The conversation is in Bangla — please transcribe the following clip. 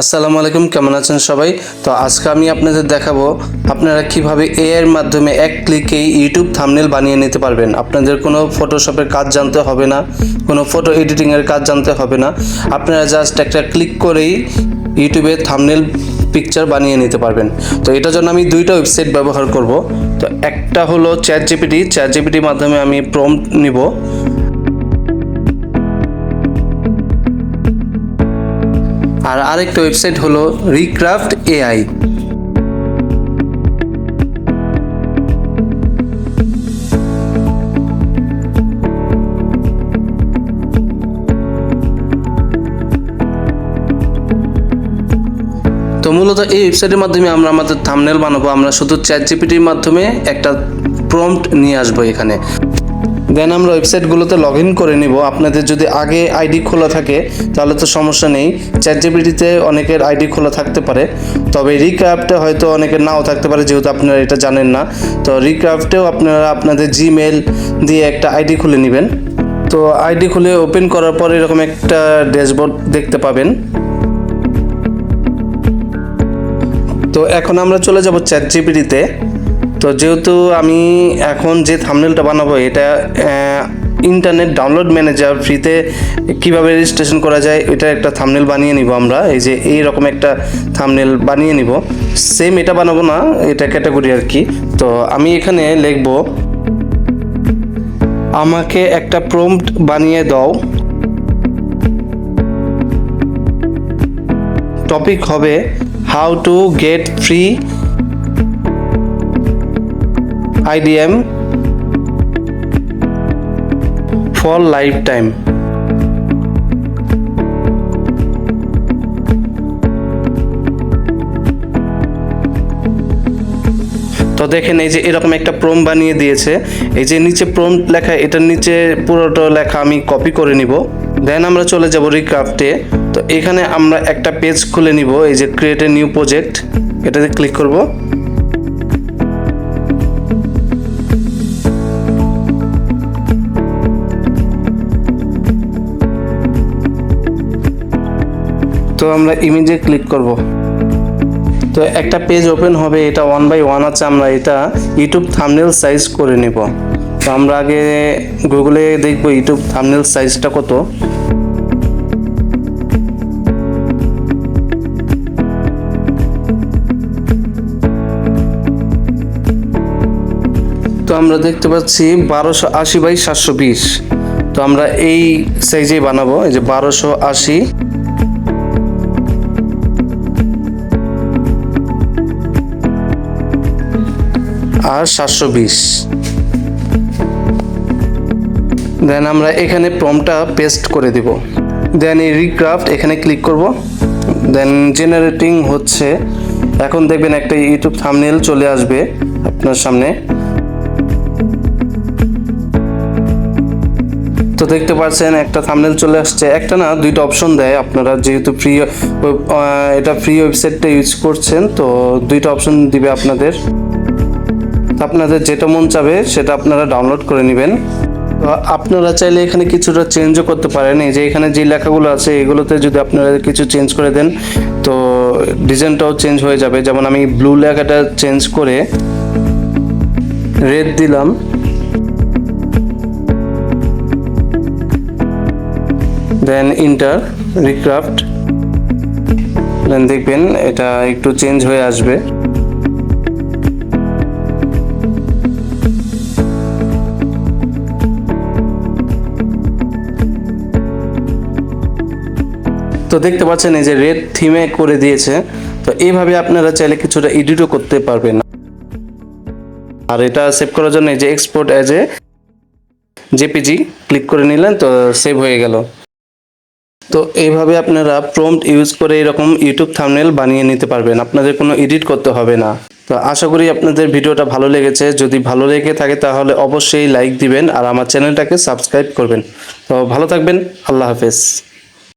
আসসালামু আলাইকুম, কেমন আছেন সবাই? তো আজকে আমি আপনাদের দেখাবো আপনারা কীভাবে এ এর মাধ্যমে এক ক্লিকেই ইউটিউব থামনেল বানিয়ে নিতে পারবেন। আপনাদের কোনো ফটোশপের কাজ জানতে হবে না, কোনো ফটো এডিটিংয়ের কাজ জানতে হবে না। আপনারা জাস্ট একটা ক্লিক করেই ইউটিউবে থামনেল পিকচার বানিয়ে নিতে পারবেন। তো এটার জন্য আমি দুইটা ওয়েবসাইট ব্যবহার করব। তো একটা হলো চ্যাট জিপিটি চ্যাট জিপিটির মাধ্যমে আমি প্রম্পট নিব। আর আরেকটা ওয়েবসাইট হলো রিক্রাফট এআই। তো মূলত এই ওয়েবসাইটের মাধ্যমে আমরা আমাদের থামনেল বানাবো, আমরা শুধু চ্যাট জিপিটির মাধ্যমে একটা প্রম্পট নিয়ে আসব এখানে। দেন আমরা ওয়েবসাইটগুলোতে লগ ইন করে নিব। আপনাদের যদি আগে আইডি খোলা থাকে, তাহলে তো সমস্যা নেই। চ্যাট জিপিটিতে অনেকের আইডি খোলা থাকতে পারে। তবে রিক্রাফটে হয়তো অনেকের নাও থাকতে পারে, যেহেতু আপনারা এটা জানেন না। তো রিক্রাফটেও আপনারা আপনাদের জিমেল দিয়ে একটা আইডি খুলে নেবেন। তো আইডি খুলে ওপেন করার পর এরকম একটা ড্যাশবোর্ড দেখতে পাবেন। তো এখন আমরা চলে যাব চ্যাট জিপিটিতে তো যেহেতু আমি এখন যে থামনেলটা বানাবো, এটা ইন্টারনেট ডাউনলোড ম্যানেজার ফ্রিতে কীভাবে রেজিস্ট্রেশন করা যায়, এটা একটা থামনেল বানিয়ে নিব আমরা। এই যে এই রকম একটা থামনেল বানিয়ে নিব। সেম এটা বানাবো না, এটা ক্যাটাগরি আর কি। তো আমি এখানে লিখব, আমাকে একটা প্রম্পট বানিয়ে দাও। টপিক হবে how to get free for lifetime তো দেখেন এই যে এরকম একটা প্রম বানিয়ে দিয়েছে। এই যে নিচে প্রম লেখা, এটার নিচে পুরোটা লেখা আমি কপি করে নিব। দেন আমরা চলে যাব রিক্রাফটে তো এখানে আমরা একটা পেজ খুলে নিব, এই যে ক্রিয়েট এ নিউ প্রজেক্ট এটাতে ক্লিক করব। তো আমরা ইমেজে ক্লিক করব। তো একটা পেজ ওপেন হবে, এটা ওয়ান বাই ওয়ান আছে আমরা এটা ইউটিউব থামনেল সাইজ করে নেব। তো আমরা আগে গুগলে দেখব ইউটিউব থামনেল সাইজটা কত। তো আমরা দেখতে পাচ্ছি বারোশো আশি বাই সাতশো বিশ। তো আমরা এই সাইজেই বানাবো, এই যে বারোশো আশি। আর সাতশো বিশ। দেন আমরা এখানে প্রমটা পেস্ট করে দিব। দেন এই রিক্রাফট এখানে ক্লিক করব। দেন জেনারেটিং হচ্ছে। এখন দেখবেন একটা ইউটিউব থামনেল চলে আসবে আপনার সামনে। তো দেখতে পাচ্ছেন একটা থামনেল চলে আসছে। একটা না, দুইটা অপশন দেয় আপনারা যেহেতু ফ্রি এটা ফ্রি ওয়েবসাইটটা ইউজ করছেন, তো দুইটা অপশন দিবে আপনাদের। আপনাদের যেটা মন চাবে সেটা আপনারা ডাউনলোড করে নেবেন। তো আপনারা চাইলে এখানে কিছুটা চেঞ্জও করতে পারেন। এই যে এখানে যে লেখাগুলো আছে, এগুলোতে যদি আপনারা কিছু চেঞ্জ করে দেন, তো ডিজাইনটাও চেঞ্জ হয়ে যাবে। যেমন আমি ব্লু লেখাটা চেঞ্জ করে রেড দিলাম। দেন ইন্টার রিক্রাফট দেন দেখবেন এটা একটু চেঞ্জ হয়ে আসবে। তো দেখতে পাচ্ছেন এই যে রেড থিমে করে দিয়েছে। তো এইভাবে আপনারা চাইলে কিছুটা এডিটও করতে পারবেন। আর এটা সেভ করার জন্য এই যে export as a JPG click করে নিলেন, তো সেভ হয়ে গেল। তো এইভাবে আপনারা প্রম্পট ইউজ করে এরকম ইউটিউব থামনেল বানিয়ে নিতে পারবেন। আপনাদের কোনো এডিট করতে হবে না। তো আশা করি আপনাদের ভিডিওটা ভালো লেগেছে। যদি ভালো লেগে থাকে তাহলে অবশ্যই লাইক দিবেন আর আমার চ্যানেলটাকে সাবস্ক্রাইব করবেন। তো ভালো থাকবেন। আল্লাহ হাফেজ।